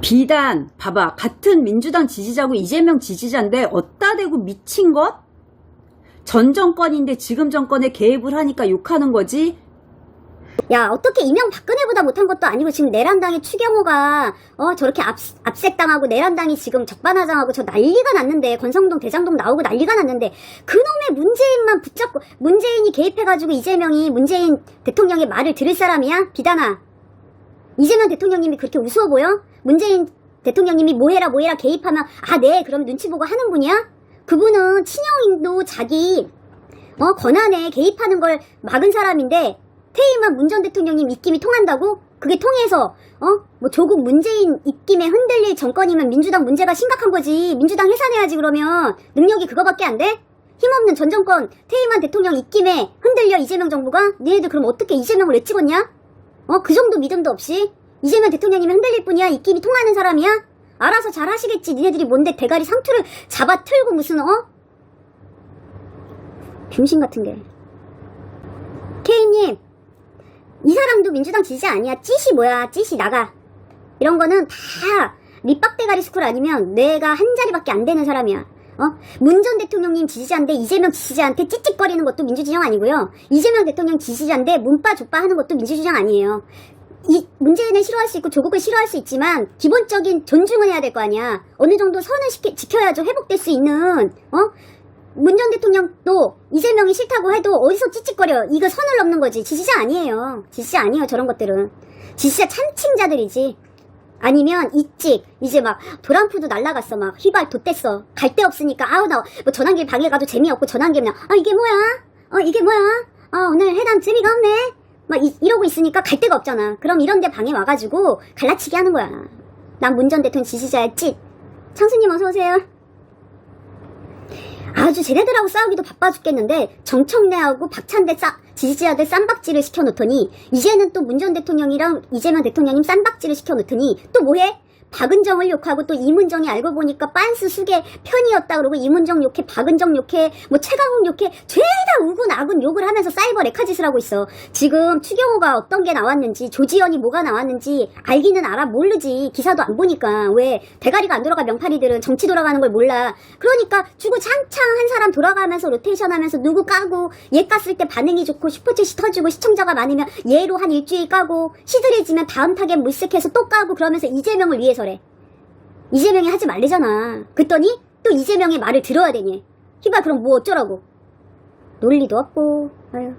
비단 봐봐 같은 민주당 지지자고 이재명 지지자인데 어따 대고 미친 것? 전 정권인데 지금 정권에 개입을 하니까 욕하는 거지 야 어떻게 이명 박근혜보다 못한 것도 아니고 지금 내란당의 추경호가 어 저렇게 압, 압색당하고 내란당이 지금 적반하장하고 저 난리가 났는데 권성동 대장동 나오고 난리가 났는데 그놈의 문재인만 붙잡고 문재인이 개입해가지고 이재명이 문재인 대통령의 말을 들을 사람이야? 비단아 이재명 대통령님이 그렇게 우스워 보여? 문재인 대통령님이 뭐해라 뭐해라 개입하면 아 네 그럼 눈치 보고 하는 분이야? 그분은 친형도 자기 어 권한에 개입하는 걸 막은 사람인데 퇴임한 문 전 대통령님 입김이 통한다고? 그게 통해서 어? 뭐 조국 문재인 입김에 흔들릴 정권이면 민주당 문제가 심각한 거지. 민주당 해산해야지 그러면 능력이 그거밖에 안 돼? 힘없는 전 정권 퇴임한 대통령 입김에 흔들려 이재명 정부가? 니네들 그럼 어떻게 이재명을 왜 찍었냐? 어? 그 정도 믿음도 없이? 이재명 대통령님이 흔들릴 뿐이야? 입김이 통하는 사람이야? 알아서 잘 하시겠지. 니네들이 뭔데 대가리 상투를 잡아 틀고 무슨 어? 병신 같은 게. 케이님, 이 사람도 민주당 지지자 아니야. 찌시 뭐야. 찌시 나가. 이런 거는 다 밑박대가리 스쿨 아니면 뇌가 한 자리밖에 안 되는 사람이야. 어? 문 전 대통령님 지지자인데 이재명 지지자한테 찌찌거리는 것도 민주진영 아니고요. 이재명 대통령 지지자인데 문빠 족빠 하는 것도 민주주장 아니에요. 이 문재인을 싫어할 수 있고 조국을 싫어할 수 있지만 기본적인 존중은 해야 될 거 아니야. 어느 정도 선을 시키, 지켜야죠. 회복될 수 있는 어? 문 전 대통령도 이재명이 싫다고 해도 어디서 찌찌거려. 이거 선을 넘는 거지. 지지자 아니에요. 지지자 아니에요. 저런 것들은. 지지자 참칭자들이지. 아니면 이찍 이제 막 도란프도 날라갔어 막 휘발 돛댔어 갈 데 없으니까 아우 나 뭐 전환길 방에 가도 재미없고 전환길 그냥 아 이게 뭐야 어 이게 뭐야 아 오늘 해당 재미가 없네 막 이, 이러고 있으니까 갈 데가 없잖아. 그럼 이런 데 방에 와가지고 갈라치기 하는 거야. 난 문 전 대통령 지지자의 찢 창수님 어서 오세요. 아주 쟤네들하고 싸우기도 바빠 죽겠는데 정청래하고 박찬대 싸, 지지자들 쌈박질을 시켜놓더니 이제는 또 문 전 대통령이랑 이재명 대통령님 쌈박질을 시켜놓더니 또 뭐해? 박은정을 욕하고 또 이문정이 알고 보니까 빤스 수계 편이었다 그러고 이문정 욕해 박은정 욕해 뭐 최강욱 욕해. 죄다 우군 아군 욕을 하면서 사이버 레카짓을 하고 있어. 지금 추경호가 어떤 게 나왔는지 조지현이 뭐가 나왔는지 알기는 알아 모르지. 기사도 안 보니까. 왜 대가리가 안 돌아가 명파리들은 정치 돌아가는 걸 몰라. 그러니까 주고 창창 한 사람 돌아가면서 로테이션 하면서 누구 까고 얘 깠을 때 반응이 좋고 슈퍼챗이 터지고 시청자가 많으면 얘로 한 일주일 까고 시들해지면 다음 타겟 물색해서 또 까고 그러면서 이재명을 위해서래. 이재명이 하지 말래잖아. 그랬더니 또 이재명의 말을 들어야 되니. 희바 그럼 뭐 어쩌라고 논리도 없고. 아유